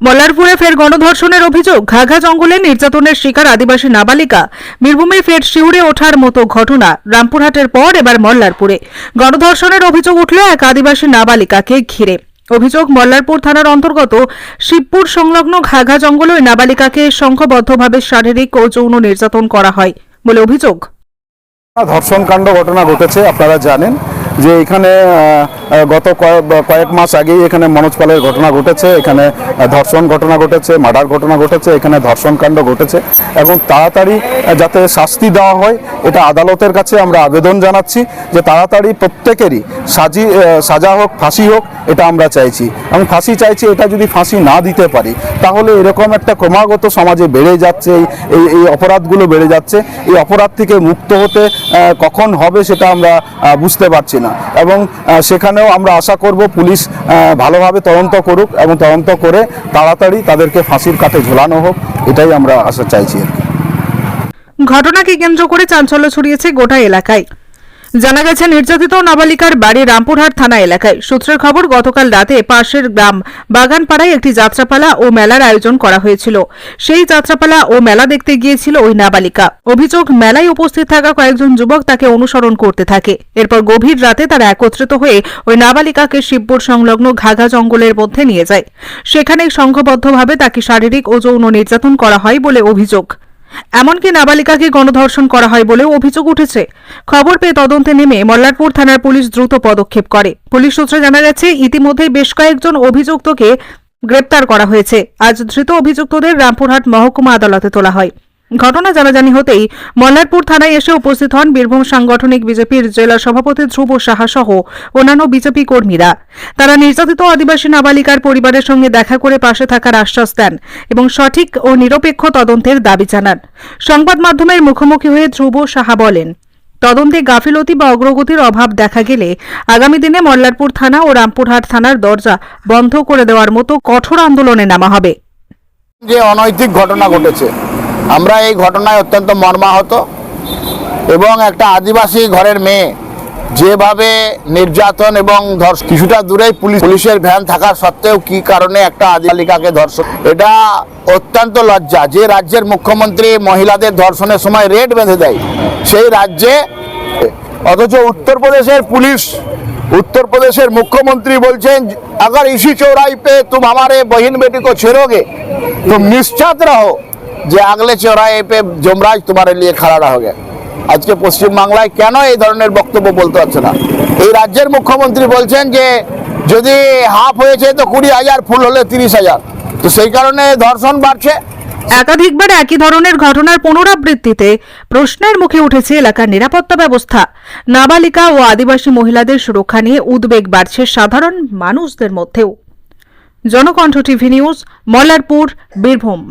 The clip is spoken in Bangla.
মল্লারপুরে ফের গণধর্ষণের অভিযোগ। ঘাঘা জঙ্গলে নির্যাতনের শিকার আদিবাসী নাবালিকা। বীরভূমে ফের শিউরে ওঠার মতো ঘটনা। রামপুরহাটের পর এবার মল্লারপুরে। গণধর্ষণের অভিযোগ উঠল এক আদিবাসী নাবালিকাকে ঘিরে। অভিযোগ মল্লারপুর থানার অন্তর্গত শিবপুর সংলগ্ন ঘাঘা জঙ্গলে নাবালিকাকে সংঘবদ্ধভাবে শারীরিক ও যৌন নির্যাতন করা হয় বলে অভিযোগ। ধর্ষণ কাণ্ড ঘটনা ঘটেছে, আপনারা জানেন। যে এখানে গত কয়েক মাস আগেই এখানে মনোজ পালের ঘটনা ঘটেছে, এখানে ধর্ষণ ঘটনা ঘটেছে, মার্ডার ঘটনা ঘটেছে, এখানে ধর্ষণ কাণ্ড ঘটেছে এবং তাড়াতাড়ি যাতে শাস্তি দেওয়া হয়, এটা আদালতের কাছে আমরা আবেদন জানাচ্ছি যে তাড়াতাড়ি প্রত্যেকেরই সাজি সাজা হোক, ফাঁসি হোক, এটা আমরা চাইছি। আমি ফাঁসি চাইছি, এটা যদি ফাঁসি না দিতে পারি, তাহলে এরকম একটা ক্রমাগত সমাজে বেড়ে যাচ্ছে, এই এই অপরাধগুলো বেড়ে যাচ্ছে। এই অপরাধ থেকে মুক্ত হতে কখন হবে সেটা আমরা বুঝতে পারছি না। এবং আহ, সেখানেও আমরা আশা করব পুলিশ ভালোভাবে তদন্ত করুক এবং তদন্ত করে তাড়াতাড়ি তাদেরকে ফাঁসির কাঠে ঝোলানো হোক এটাই আমরা আশা চাইছি ঘটনাকে কেন্দ্র করে চাঞ্চল্য ছড়িয়েছে গোটা এলাকায়। জানা গেছে, নির্যাতিত নাবালিকার বাড়ি রামপুরহাট থানা এলাকায়। সূত্রের খবর, গতকাল রাতে পাশের গ্রাম বাগানপাড়ায় একটি যাত্রাপালা ও মেলার আয়োজন করা হয়েছিল। সেই যাত্রাপালা ও মেলা দেখতে গিয়েছিল ওই নাবালিকা। অভিযোগ, মেলায় উপস্থিত থাকা কয়েকজন যুবক তাকে অনুসরণ করতে থাকে। এরপর গভীর রাতে তারা একত্রিত হয়ে ওই নাবালিকাকে শিবপুর সংলগ্ন ঘাঘা জঙ্গলের মধ্যে নিয়ে যায়। সেখানে সংঘবদ্ধভাবে তাকে শারীরিক ও যৌন নির্যাতন করা হয় বলে অভিযোগ। এমনকি নাবালিকাকে গণধর্ষণ করা হয় বলেও অভিযোগ উঠেছে। খবর পেয়ে তদন্তে নেমে মল্লারপুর থানার পুলিশ দ্রুত পদক্ষেপ করে। পুলিশ সূত্রে জানা গেছে, ইতিমধ্যেই বেশ কয়েকজন অভিযুক্তকে গ্রেপ্তার করা হয়েছে। আজ ধৃত অভিযুক্তদের রামপুরহাট মহকুমা আদালতে তোলা হয়। ঘটনা জানাজানি হতেই মল্লারপুর থানায় এসে উপস্থিত হন বীরভূম সাংগঠনিক বিজেপির জেলা সভাপতি ধ্রুব সাহা সহ অন্যান্য বিজেপি কর্মীরা। তারা নির্যাতিত আদিবাসী নাবালিকার পরিবারের সঙ্গে দেখা করে পাশে থাকার আশ্বাস দেন এবং সঠিক ও নিরপেক্ষ তদন্তের দাবি জানান। সংবাদ মাধ্যমের মুখোমুখি হয়ে ধ্রুব সাহা বলেন, তদন্তে গাফিলতি বা অগ্রগতির অভাব দেখা গেলে আগামী দিনে মল্লারপুর থানা ও রামপুরহাট থানার দরজা বন্ধ করে দেওয়ার মতো কঠোর আন্দোলনে নামা হবে। যে অনৈতিক ঘটনা ঘটেছে আমরা এই ঘটনায় অত্যন্ত মর্মাহত এবং একটা আদিবাসী ঘরের মেয়ে যেভাবে নির্যাতন এবং ধর্ষ কিছুটা দূরেই পুলিশ পুলিশের ভ্যান থাকার সত্ত্বেও কি কারণে একটা আদিবালিকাকে ধর্ষণ এটা অত্যন্ত লজ্জা যে রাজ্যের মুখ্যমন্ত্রী মহিলাদের ধর্ষণের সময় রেড বেঁধে দেয় সেই রাজ্যে অথচ উত্তরপ্রদেশের পুলিশ उत्तर মুখ্যমন্ত্রী বলছেন अगर इसी चौराहे पे तुम हमारे बहन बेटी को छेड़ोगे तुम निश्चित रहो যে আগলে চৌরাহে পে যমরাজ তোমার লিয়ে খাড়া রहोगे আজকে পশ্চিমবাংলায় কেন এই ধরনের বক্তব্য বলতে পারছে না? এই রাজ্যের মুখ্যমন্ত্রী বলছেন যে, যদি হাফ হয়েছে তো কুড়ি হাজার, ফুল হলে তিরিশ হাজার। তো সেই কারণে ধর্ষণ বাড়ছে। একাধিকবার একই ধরনের ঘটনার পুনরাবৃত্তিতে প্রশ্নের মুখে উঠেছে এলাকার নিরাপত্তা ব্যবস্থা। নাবালিকা ও আদিবাসী মহিলাদের সুরক্ষা নিয়ে উদ্বেগ বাড়ছে সাধারণ মানুষদের মধ্যেও। Janakantha TV news, Mallarpur, Birbhum.